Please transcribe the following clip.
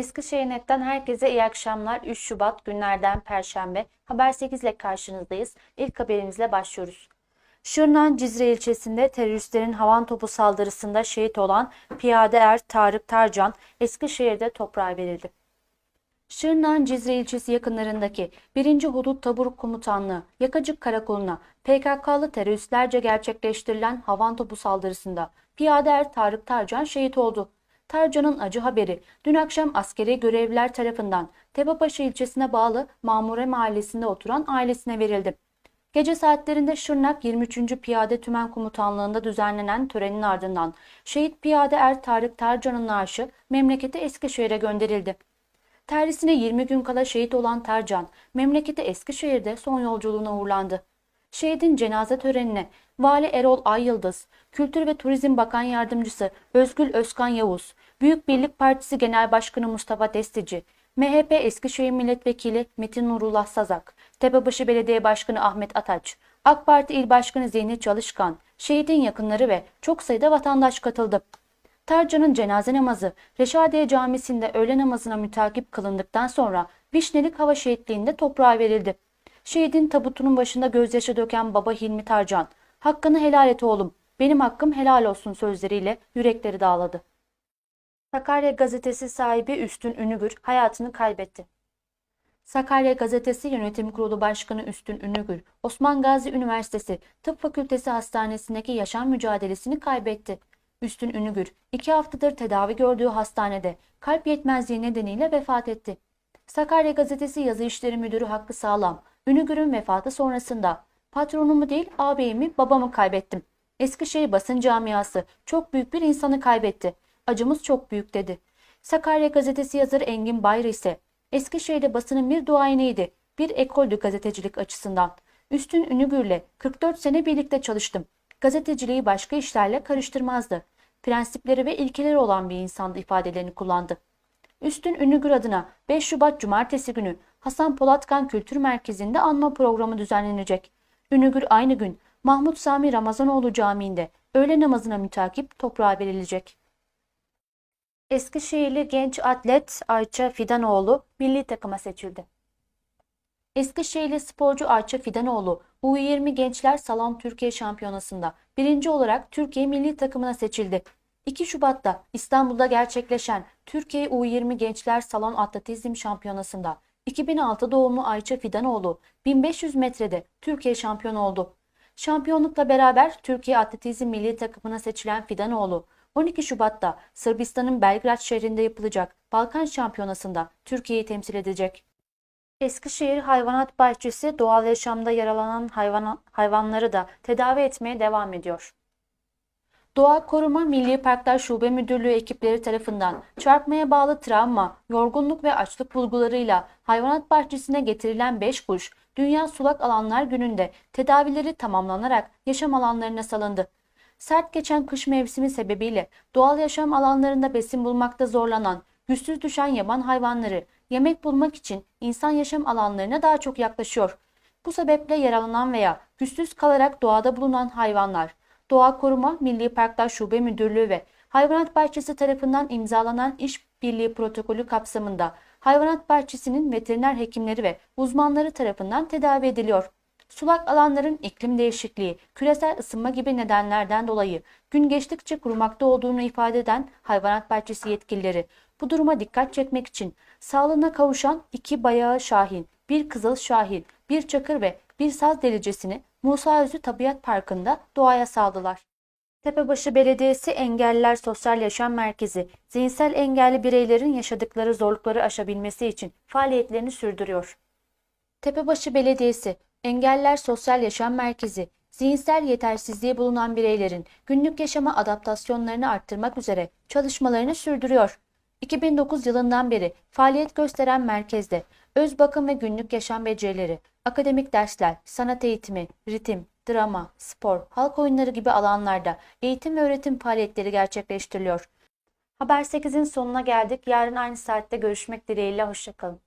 Eskişehir Net'ten herkese iyi akşamlar. 3 Şubat günlerden Perşembe. Haber 8 ile karşınızdayız. İlk haberimizle başlıyoruz. Şırnak'ın Cizre ilçesinde teröristlerin havan topu saldırısında şehit olan piyade er Tarık Tarcan Eskişehir'de toprağa verildi. Şırnak'ın Cizre ilçesi yakınlarındaki 1. Hudut Tabur Komutanlığı Yakacık Karakolu'na PKK'lı teröristlerce gerçekleştirilen havan topu saldırısında piyade er Tarık Tarcan şehit oldu. Tarcan'ın acı haberi dün akşam askeri görevliler tarafından Tepebaşı ilçesine bağlı Mamure mahallesinde oturan ailesine verildi. Gece saatlerinde Şırnak 23. Piyade Tümen Komutanlığı'nda düzenlenen törenin ardından şehit piyade er Tarık Tarcan'ın naaşı memleketi Eskişehir'e gönderildi. Terhisine 20 gün kala şehit olan Tercan, memleketi Eskişehir'de son yolculuğuna uğurlandı. Şehidin cenaze törenine Vali Erol Ayyıldız, Kültür ve Turizm Bakan Yardımcısı Özgül Özkan Yavuz, Büyük Birlik Partisi Genel Başkanı Mustafa Destici, MHP Eskişehir Milletvekili Metin Nurullah Sazak, Tepebaşı Belediye Başkanı Ahmet Ataç, AK Parti İl Başkanı Zihni Çalışkan, şehidin yakınları ve çok sayıda vatandaş katıldı. Tarcan'ın cenaze namazı Reşadiye Camisi'nde öğle namazına mütakip kılındıktan sonra Vişnelik Hava Şehitliği'nde toprağa verildi. Şehidin tabutunun başında gözyaşı döken baba Hilmi Tarcan, hakkını helal et oğlum, benim hakkım helal olsun sözleriyle yürekleri dağladı. Sakarya Gazetesi sahibi Üstün Ünügür hayatını kaybetti. Sakarya Gazetesi Yönetim Kurulu Başkanı Üstün Ünügür, Osman Gazi Üniversitesi Tıp Fakültesi Hastanesi'ndeki yaşam mücadelesini kaybetti. Üstün Ünügür, iki haftadır tedavi gördüğü hastanede kalp yetmezliği nedeniyle vefat etti. Sakarya Gazetesi Yazı İşleri Müdürü Hakkı Sağlam, Ünügür'ün vefatı sonrasında patronumu değil ağabeyimi babamı kaybettim. Eskişehir basın camiası çok büyük bir insanı kaybetti. Acımız çok büyük dedi. Sakarya Gazetesi yazarı Engin Bayır ise Eskişehir'de basının bir duayeniydi. Bir ekoldü gazetecilik açısından. Üstün Ünügür'le 44 sene birlikte çalıştım. Gazeteciliği başka işlerle karıştırmazdı. Prensipleri ve ilkeleri olan bir insandı ifadelerini kullandı. Üstün Ünügür adına 5 Şubat Cumartesi günü Hasan Polatkan Kültür Merkezi'nde anma programı düzenlenecek. Ünügür aynı gün Mahmut Sami Ramazanoğlu Camii'nde öğle namazına mütakip toprağa verilecek. Eskişehirli genç atlet Ayça Fidanoğlu milli takıma seçildi. Eskişehirli sporcu Ayça Fidanoğlu U20 Gençler Salon Türkiye Şampiyonası'nda birinci olarak Türkiye milli takımına seçildi. 2 Şubat'ta İstanbul'da gerçekleşen Türkiye U20 Gençler Salon Atletizm Şampiyonası'nda 2006 doğumlu Ayça Fidanoğlu 1500 metrede Türkiye şampiyonu oldu. Şampiyonlukla beraber Türkiye Atletizm Milli Takımına seçilen Fidanoğlu 12 Şubat'ta Sırbistan'ın Belgrad şehrinde yapılacak Balkan Şampiyonası'nda Türkiye'yi temsil edecek. Eskişehir Hayvanat Bahçesi doğal yaşamda yaralanan hayvan, hayvanları da tedavi etmeye devam ediyor. Doğa Koruma Milli Parklar Şube Müdürlüğü ekipleri tarafından çarpmaya bağlı travma, yorgunluk ve açlık bulgularıyla hayvanat bahçesine getirilen 5 kuş Dünya Sulak Alanlar Günü'nde tedavileri tamamlanarak yaşam alanlarına salındı. Sert geçen kış mevsimi sebebiyle doğal yaşam alanlarında besin bulmakta zorlanan, güçsüz düşen yaban hayvanları yemek bulmak için insan yaşam alanlarına daha çok yaklaşıyor. Bu sebeple yaralanan veya güçsüz kalarak doğada bulunan hayvanlar, Doğa Koruma Milli Parklar Şube Müdürlüğü ve Hayvanat Bahçesi tarafından imzalanan işbirliği protokolü kapsamında hayvanat bahçesinin veteriner hekimleri ve uzmanları tarafından tedavi ediliyor. Sulak alanların iklim değişikliği, küresel ısınma gibi nedenlerden dolayı gün geçtikçe kurumakta olduğunu ifade eden hayvanat bahçesi yetkilileri bu duruma dikkat çekmek için sağlığına kavuşan iki bayağı şahin, bir kızıl şahin, bir çakır ve bir saz delicesini Musa Özü Tabiat Parkı'nda doğaya saldılar. Tepebaşı Belediyesi Engelliler Sosyal Yaşam Merkezi, zihinsel engelli bireylerin yaşadıkları zorlukları aşabilmesi için faaliyetlerini sürdürüyor. Tepebaşı Belediyesi, Engelliler Sosyal Yaşam Merkezi, zihinsel yetersizliği bulunan bireylerin günlük yaşama adaptasyonlarını arttırmak üzere çalışmalarını sürdürüyor. 2009 yılından beri faaliyet gösteren merkezde öz bakım ve günlük yaşam becerileri, akademik dersler, sanat eğitimi, ritim, drama, spor, halk oyunları gibi alanlarda eğitim ve öğretim faaliyetleri gerçekleştiriliyor. Haber 8'in sonuna geldik. Yarın aynı saatte görüşmek dileğiyle. Hoşçakalın.